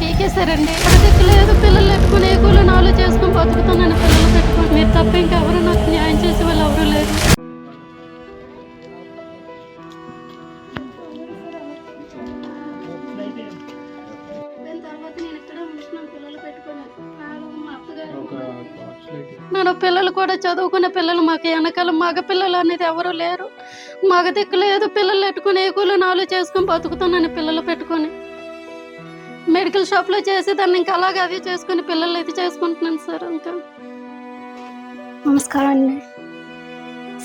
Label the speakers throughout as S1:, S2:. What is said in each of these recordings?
S1: పీకేశారండి. అది లేదు పిల్లలు పెట్టుకుని ఏ కూలి నాలుగు చేసుకుని బతుకుతున్నాను. పిల్లలు పెట్టుకుని మీరు తప్ప ఇంకెవరు నాకు న్యాయం చేసే వాళ్ళు ఎవరు లేరు. మన పిల్లలు కూడా చదువుకునే పిల్లలు మాకు వెనకాల మగ పిల్లలు అనేది ఎవరు లేరు. మగ దిక్కు లేదు పిల్లలు పెట్టుకుని ఏ కూలి నాలుగు చేసుకుని బతుకుతున్నాను పిల్లలు పెట్టుకొని. మెడికల్ షాప్లో చేసి దాన్ని ఇంకా అలాగే అదే చేసుకుని పిల్లలు అయితే చేసుకుంటున్నాను సార్ ఇంకా. నమస్కారం అండి.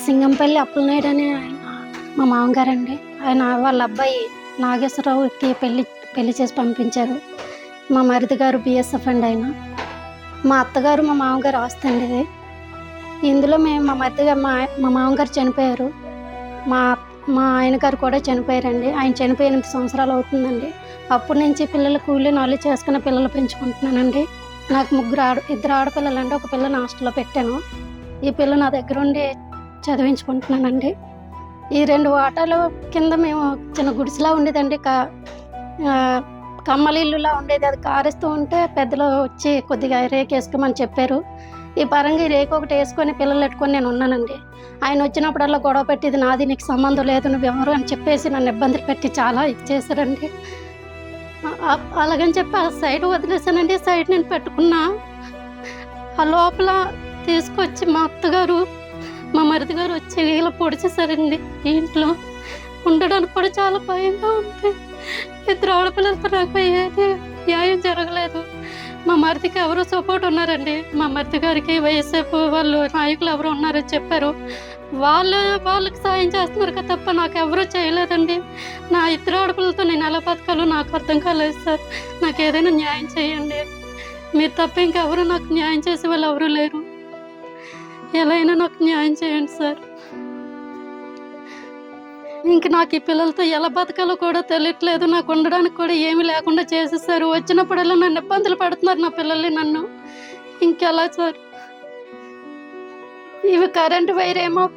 S1: సింగంపల్లి అప్పలనాయుడు అని ఆయన మా మామగారండి. ఆయన వాళ్ళ అబ్బాయి నాగేశ్వరరావుకి పెళ్ళి పెళ్ళి చేసి పంపించారు. మా మరిది గారు బిఎస్ఎఫ్ అండి ఆయన. మా అత్తగారు మా మామగారు ఆస్తి అండి ఇది. ఇందులో మేము మా మరిది మా మా మామగారు చనిపోయారు. మా మా ఆయన గారు కూడా చనిపోయారండి. ఆయన చనిపోయి ఎనిమిది సంవత్సరాలు అవుతుందండి. అప్పటి నుంచి పిల్లలు కూలి నాలెడ్జ్ చేసుకున్న పిల్లలు పెంచుకుంటున్నానండి. నాకు ముగ్గురు ఆడ ఇద్దరు ఆడపిల్లలు అండి ఒక పిల్లని హాస్టల్లో పెట్టాను. ఈ పిల్ల నా దగ్గర ఉండి చదివించుకుంటున్నానండి. ఈ రెండు వాటాలు కింద మేము చిన్న గుడిసెలా ఉండేదండి. కా కమ్మలిల్లులా కమ్మల ఇల్లులా ఉండేది. అది కారేస్తూ ఉంటే పెద్దలు వచ్చి కొద్దిగా రేకు వేసుకోమని చెప్పారు. ఈ పరంగా ఈ రేకు ఒకటి వేసుకొని పిల్లలు పెట్టుకొని నేను ఉన్నానండి. ఆయన వచ్చినప్పుడల్లా గొడవ పెట్టి ఇది నాది నీకు సంబంధం లేదు నువ్వెవరు అని చెప్పేసి నన్ను ఇబ్బందులు పెట్టి చాలా ఇది చేశారండి అలాగని చెప్పి ఆ సైడ్ వదిలేసానండి సైడ్ నేను పెట్టుకున్నా. ఆ లోపల తీసుకొచ్చి మా అత్తగారు మా మరిది గారు వచ్చి ఇలా పొడిచేసారండి ఇంట్లో ఉండడానికి కూడా చాలా భయంగా ఉంది. ఇద్దరు ఆడపిల్లలతో నాకు ఏది న్యాయం జరగలేదు. మా మరిదికి ఎవరో సపోర్ట్ ఉన్నారండి. మా మరిది గారికి వైఎస్ఎఫ్ వాళ్ళు నాయకులు ఎవరు ఉన్నారని చెప్పారు. వాళ్ళు వాళ్ళకి సాయం చేస్తున్నారు కదా తప్ప నాకు ఎవరూ చేయలేదండి. నా ఇద్దరు ఆడపిల్లతో నేను ఎలా బతకాలో నాకు అర్థం కాలేదు సార్. నాకు ఏదైనా న్యాయం చేయండి. మీరు తప్ప ఇంకెవరు నాకు న్యాయం చేసే వాళ్ళు ఎవరూ లేరు. ఎలా అయినా నాకు న్యాయం చేయండి సార్. ఇంక నాకు ఈ పిల్లలతో ఎలా బతకాలో కూడా తెలియట్లేదు. నాకు ఉండడానికి కూడా ఏమీ లేకుండా చేసేసారు. వచ్చినప్పుడల్లా నన్ను ఇబ్బందులు పడుతున్నారు నా పిల్లల్ని నన్ను. ఇంకెలా సార్? ఇవి కరెంటు వైర్ ఏమో.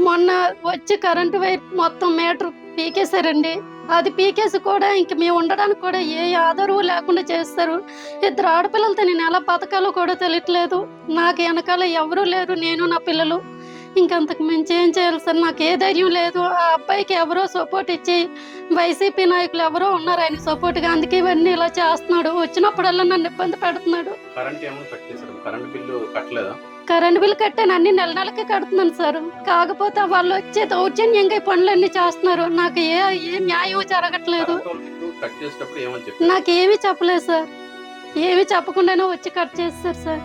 S1: మొన్న వచ్చి కరెంటు వైర్ మొత్తం మీటర్ పీకేశారండి. అది పీకేసి కూడా ఇంక మేము ఉండడానికి కూడా ఏ ఆధారం లేకుండా చేస్తారు. ఇద్దరు ఆడపిల్లలతో నేను ఎలా బతకాలో కూడా తెలియట్లేదు. నాకు వెనకాల ఎవరూ లేరు. నేను నా పిల్లలు. ఇంకంతకు మించి ఏం చేయాలి సార్? నాకు ఏ ధైర్యం లేదు. ఆ అబ్బాయికి ఎవరో సపోర్ట్ ఇచ్చి వైసీపీ నాయకులు ఎవరో ఉన్నారు. ఆయన సపోర్ట్గా అందుకే ఇవన్నీ ఇలా చేస్తున్నాడు. వచ్చినప్పుడల్లా నన్ను ఇబ్బంది పెడుతున్నాడు.
S2: కరెంట్ బిల్లు
S1: బిల్ కట్టాను. అన్ని నెల నెలకి కడుతున్నాను సార్. కాకపోతే వాళ్ళు వచ్చే దౌర్జన్యంగా పనులన్నీ చేస్తున్నారు. నాకు ఏ ఏ న్యాయం జరగట్లేదు. నాకు ఏమీ చెప్పలేదు సార్. ఏమీ చెప్పకుండానే వచ్చి కట్ చేస్తారు సార్.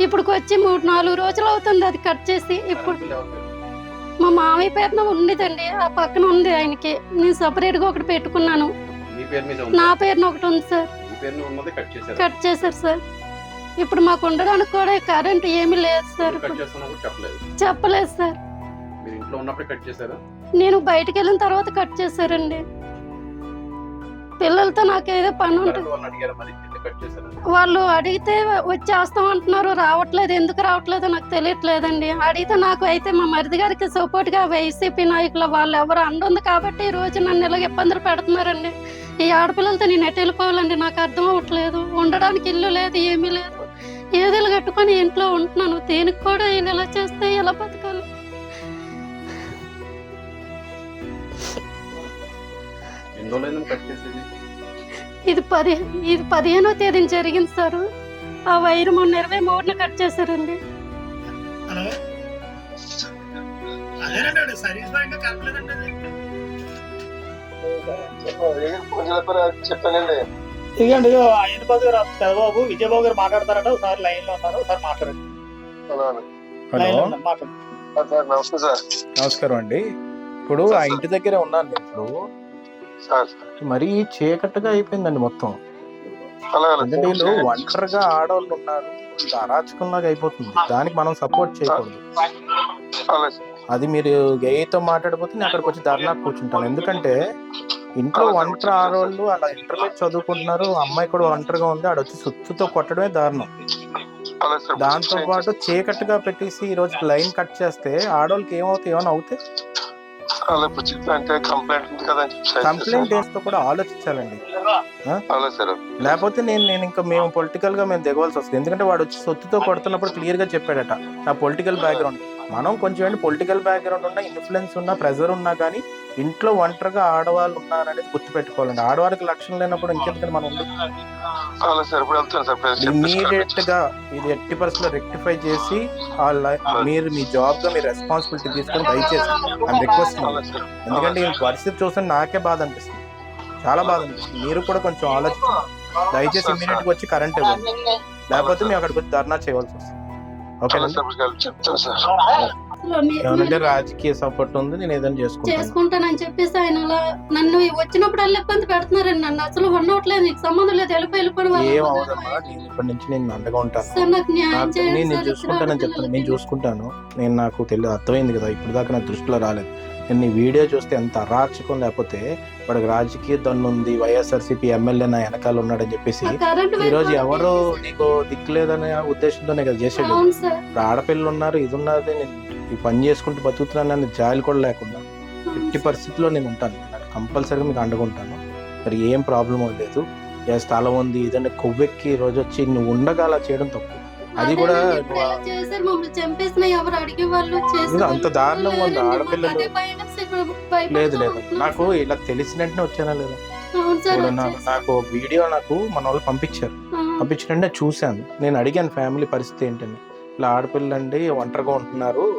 S1: ఇప్పుడుకి వచ్చి మూడు నాలుగు రోజులు అవుతుంది అది కట్ చేసి ఇప్పుడు? మా మామయ్య పేరున ఉండేదండి ఆ పక్కన ఉంది ఆయనకి. నేను సపరేట్గా ఒకటి పెట్టుకున్నాను. నా పేరున ఒకటి ఉంది సార్.
S2: కట్ చేశారు?
S1: సార్. ఇప్పుడు మాకు ఉండడానికి కూడా కరెంట్ ఏమీ లేదు సార్.
S2: చెప్పలేదు.
S1: సార్. నేను బయటికి వెళ్ళిన తర్వాత కట్ చేశారండి. పిల్లలతో నాకు ఏదో పని ఉంటుంది. వాళ్ళు అడిగితే వచ్చేస్తాం అంటున్నారు. రావట్లేదు. ఎందుకు రావట్లేదో? నాకు తెలియట్లేదండి. అడిగితే నాకు అయితే మా మరిది గారికి సపోర్ట్గా వైసీపీ నాయకులు వాళ్ళు ఎవరు అండుంది కాబట్టి ఈ రోజు నన్ను ఇలాగ ఇబ్బందులు పెడుతున్నారండి. ఈ ఆడపిల్లలతో నేను ఎటు వెళ్ళిపోవాలండి? నాకు అర్థం అవ్వట్లేదు. ఉండడానికి ఇల్లు లేదు ఏమీ లేదు. ఏదో కట్టుకొని ఇంట్లో ఉంటున్నాను. దేనికి కూడా వీళ్ళు ఇలా చేస్తే ఎలా బతకాలి?
S2: ఎన్ని రోజులైంది కట్ చేసేది?
S1: ఇది పది ఇది పదిహేనో తేదీన జరిగింది సార్. ఆ వైర్ మొన్న ఇరవై మూడున కట్ చేశారండి.
S3: హలో? అదేనండి అది సర్వీస్ ఇంకా కలపలేదండి.
S4: చెప్పానండి
S3: ఇదిగోండి ఆయన బాబు గారు పెదబాబు విజయబాబు గారు మాట్లాడతారట. ఒకసారి లైన్లో ఉన్నారు ఒకసారి మాట్లాడండి.
S4: హలో? నమస్తే సార్.
S5: నమస్కారం అండి. ఇప్పుడు ఆ ఇంటి దగ్గరే ఉన్నాను నేను ఇప్పుడు. మరీ చీకట్టుగా అయిపోయిందండి మొత్తం. వీళ్ళు ఒంటరిగా ఆడవాళ్ళు ఉన్నారు. అరాచకంలాగా అయిపోతుంది. దానికి మనం సపోర్ట్ చేయకూడదు. అది మీరు గేయతో మాట్లాడిపోతే నేను అక్కడికి వచ్చి ధర్నా కూర్చుంటాను. ఎందుకంటే ఇంట్లో ఒంటరి ఆడవాళ్ళు అలా ఇంటర్మీడియట్ చదువుకుంటున్నారు. అమ్మాయి కూడా ఒంటరిగా ఉంది. ఆడ వచ్చి సుత్తుతో కొట్టడమే దారుణం. దాంతో పాటు చీకట్టుగా పెట్టేసి ఈ రోజు లైన్ కట్ చేస్తే ఆడవాళ్ళకి ఏమవుతాయి ఏమైనా అవుతాయి
S4: అంటే కంప్లైంట్ ఉంది కదా
S5: కంప్లైంట్ వేస్తూ కూడా ఆలోచించాలండి. లేకపోతే నేను నేను ఇంకా మేము పొలిటికల్గా మేము దిగవలసి వస్తుంది. ఎందుకంటే వాడు వచ్చి సొత్తుతో కొడుతున్నప్పుడు క్లియర్గా చెప్పాడట. నా పొలిటికల్ బ్యాక్గ్రౌండ్ మనం కొంచెం ఏంటి పొలిటికల్ బ్యాక్గ్రౌండ్ ఉన్నా ఇన్ఫ్లుయెన్స్ ఉన్నా ప్రెజర్ ఉన్నా కానీ ఇంట్లో ఒంటరిగా ఆడవాళ్ళు ఉన్నారనేది గుర్తుపెట్టుకోవాలండి. ఆడవాళ్ళకి లక్షణం లేనప్పుడు ఇంకెందుకని మనం ఇమీడియట్గా ఇది ఎట్టి పరిస్థితుల్లో రెక్టిఫై చేసి మీరు మీ జాబ్గా మీ రెస్పాన్సిబిలిటీ తీసుకొని దయచేసి ఐమ్ రిక్వెస్ట్ ఎందుకంటే ఈ పరిస్థితి చూస్తే నాకే బాధ అనిపిస్తుంది. చాలా బాధ అనిపిస్తుంది. మీరు కూడా కొంచెం ఆలోచించండి. దయచేసి ఇమీడియట్గా వచ్చి కరెంట్ ఇవ్వండి. లేకపోతే మేము అక్కడికి వచ్చి ధర్నా చేయవలసి వస్తుంది.
S4: అలాగే
S5: ఏమంటే రాజకీయ సపోర్ట్ ఉంది? నేను ఏదైనా చేసుకుంటాను.
S1: చేసుకుంటానని చెప్పేసి ఆయన అలా నన్ను వచ్చినప్పుడు అలా ఇబ్బంది పెడుతున్నారండి నన్ను. అసలు ఉండవట్లేదు నీకు సంబంధం లేదు వెళ్ళిపోయి వెళ్ళిపోయిన వాళ్ళు
S5: ఏం అవదమ్మా? నేను ఇప్పటి నుంచి నేను అండగా ఉంటాను. నేను చూసుకుంటానని చెప్తాను నేను. చూసుకుంటాను. నేను నాకు తెలియదు అర్థమైంది కదా ఇప్పుడు దాకా నా దృష్టిలో రాలేదు. నేను నీ వీడియో చూస్తే ఎంత అరాచకం లేకపోతే వాడికి రాజకీయ దన్ను ఉంది వైఎస్ఆర్సీపీ ఎమ్మెల్యే నా వెనకాల ఉన్నాడని చెప్పేసి
S1: ఆ కరెంటు
S5: ఈ రోజు
S1: వైర్
S5: ఎవరు నీకు దిక్కులేదనే ఉద్దేశంతోనే కదా చేసాడు ఇప్పుడు ఆడపిల్లలు ఉన్నారు ఇది ఉన్నది నేను ఈ పని చేసుకుంటూ బతుకుతున్నానని జాలి కూడా లేకుండా ఎట్టి పరిస్థితుల్లో నేను ఉంటాను. కంపల్సరీగా మీకు అండగా ఉంటాను. మరి ఏం ప్రాబ్లం లేదు. ఏ స్థలం ఉంది ఇదంటే కొవ్వెక్కి ఈ రోజు వచ్చి నువ్వు ఉండగా అలా చేయడం తప్పు. అది కూడా అంత దారుణంగా ఉంది. ఆడపిల్లలు. లేదు లేదు. నాకు ఇలా తెలిసిన వెంటనే వచ్చానా లేదు? నాకు వీడియో నాకు మన వాళ్ళు పంపించారు. పంపించిన చూశాను. నేను అడిగాను ఫ్యామిలీ పరిస్థితి ఏంటని? ఇలా ఆడపిల్లండి ఒంటరిగా ఉంటున్నారు.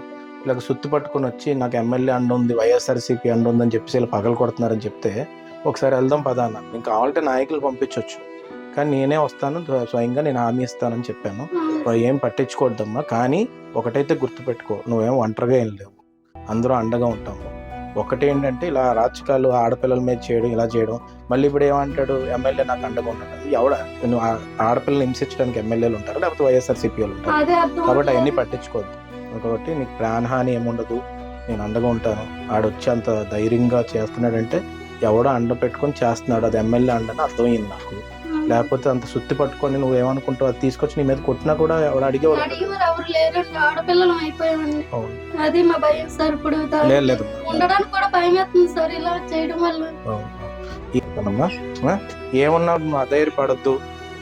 S5: ఇలా సుత్తి పట్టుకొని వచ్చి నాకు ఎమ్మెల్యే అండ ఉంది వైఎస్ఆర్సీపీ అండ ఉందని చెప్పేసి ఇలా పగలు కొడుతున్నారని చెప్తే ఒకసారి వెళ్దాం పదా అన్నాను నేను కావాలంటే నాయకులు పంపించవచ్చు కానీ నేనే వస్తాను స్వ- స్వయంగా నేను హామీ ఇస్తానని చెప్పాను. ఏం పట్టించుకోవద్దమ్మా. కానీ ఒకటైతే గుర్తుపెట్టుకో నువ్వేం ఒంటరిగా ఏం లేవు. అందరూ అండగా ఉంటాము. ఒకటేంటంటే ఇలా రాజకీయాలు ఆడపిల్లల మీద చేయడం ఇలా చేయడం. మళ్ళీ ఇప్పుడు ఏమంటాడు ఎమ్మెల్యే నాకు అండగా ఉన్నాడు ఎవడ? నువ్వు ఆ- ఆడపిల్లని హింసించడానికి ఎమ్మెల్యేలు ఉంటారు? లేకపోతే వైఎస్ఆర్ ఉంటారు? కాబట్టి అవన్నీ. పట్టించుకోవద్దు. కాబట్టి నీకు ప్రాణహాని ఏముండదు. నేను అండగా ఉంటాను. ఆడొచ్చి అంత ధైర్యంగా చేస్తున్నాడంటే ఎవడో అండ పెట్టుకొని చేస్తున్నాడు. అది ఎమ్మెల్యే అండని అర్థమైంది నాకు. లేకపోతే అంత సుత్తి పట్టుకొని నువ్వు ఏమనుకుంటావు? అది తీసుకొచ్చి నీ మీద కొట్టినా కూడా ఎవడు అడిగేవాడు.
S1: అడిగేవారు
S5: లేదు? ఏమన్నా నువ్వు అధైర్యపడద్దు.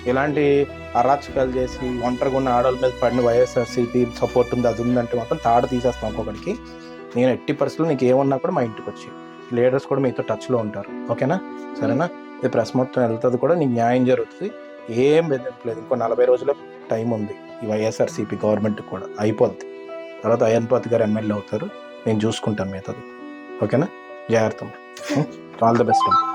S5: ఇలాంటి అరాచకాలు చేసి ఒంటరిగా ఉన్న ఆడవాళ్ళ మీద పడిన వైఎస్ఆర్సీపీ సపోర్ట్ ఉంది అది ఉందంటే మాత్రం తాడు తీసేస్తాం ఒక్కొక్కడికి నేను ఎట్టి పరిస్థితులు నీకు ఏమన్నా కూడా మా ఇంటికి వచ్చి. లీడర్స్ కూడా మీతో టచ్లో ఉంటారు. ఓకేనా? సరేనా? ఇది ప్రెస్ మొత్తం వెళ్తుంది కూడా నీకు న్యాయం జరుగుతుంది. ఏం బెదిరింపలేదు ఇంకో నలభై రోజుల టైం ఉంది. ఈ వైఎస్ఆర్సీపీ గవర్నమెంట్ కూడా అయిపోద్ది. తర్వాత అయ్యన్పాతి గారు ఎమ్మెల్యే అవుతారు. నేను చూసుకుంటాను మిగతాది. ఓకేనా? జాగ్రత్త ఆల్ ద బెస్ట్